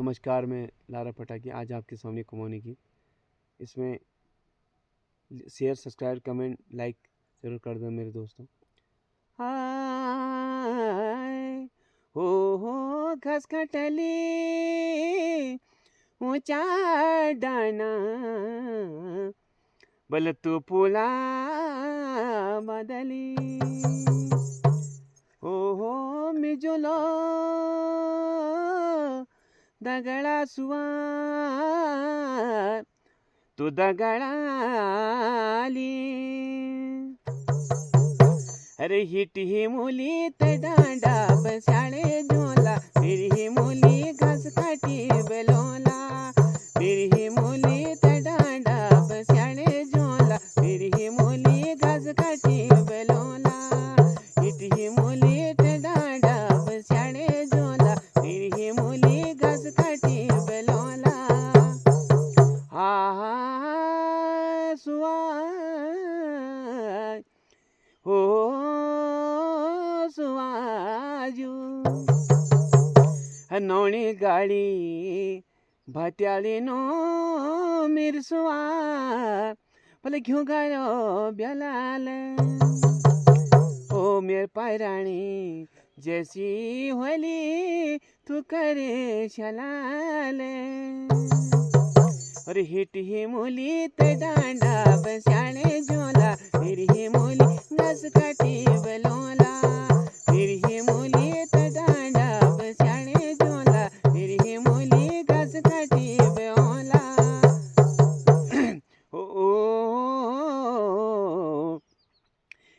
नमस्कार, मैं लारा पटाकी आज आपके सामने कमाने की। इसमें शेयर सब्सक्राइब कमेंट लाइक ज़रूर कर दो मेरे दोस्तों। हाय, हो हो, घस कटली ऊँचा डाना बल तू पुला, बदली। हो हो, मिजुलो दगडा सुवार तू दगडाली अरे हिट ही मुली डांडा बसाळे झोला मेरी ही मुली घास काटी बेलोला मेरी ही मुली डांडा बसाळे झोला मेरी ही मुली घास काटी बेलोला हिट ही मुली डांडा बसाळे झोला मेरी ही मुली घास काटी बेलोला. हा हा सुवाय. हो सुवाजू. नवणी गाडी भात्याली नो मिरसुआ भले घेऊ गायो ब्यालाल. ओ मेर पायराणी जैसी होली तू करे शलाले। और हिट ही मुली ते डांडा बस्याणे झोला मेरी ही मुली नस काटी बलोला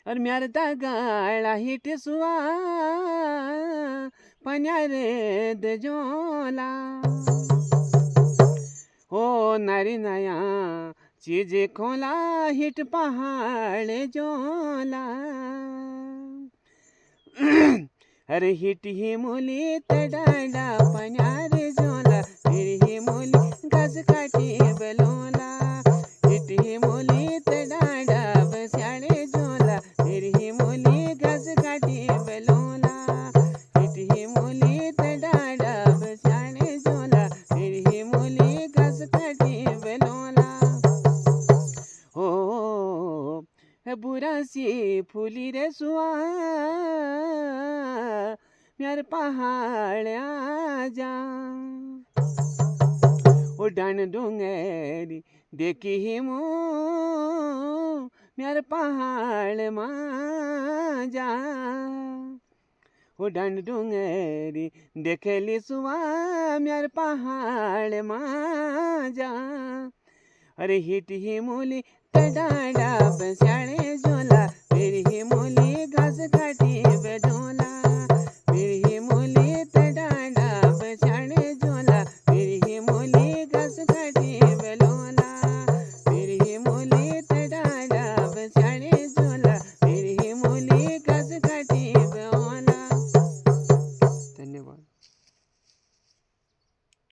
अरे म्यारदा गाळा हिट सुआ पन्यारे दजोला हो नारी नया चीज खोला हिट पहाड़ जोला। अरे हिट ही मुली तडाडा रे जोला। फिर ही मुली घास काटी बलो फुली रे सुआ म्यार पहाड़ जा। ओ डान डोंगरी देखी ही मो म्यार पहाड़ मा जा। ओ डान डोंगरी देखेली सुआ म्यार पहाड़ मा जा। अरे हिट ही मुली, तडाडा बसा घास घाटी बडोला मुली झोला मिळी मुली घास घाटी बलोला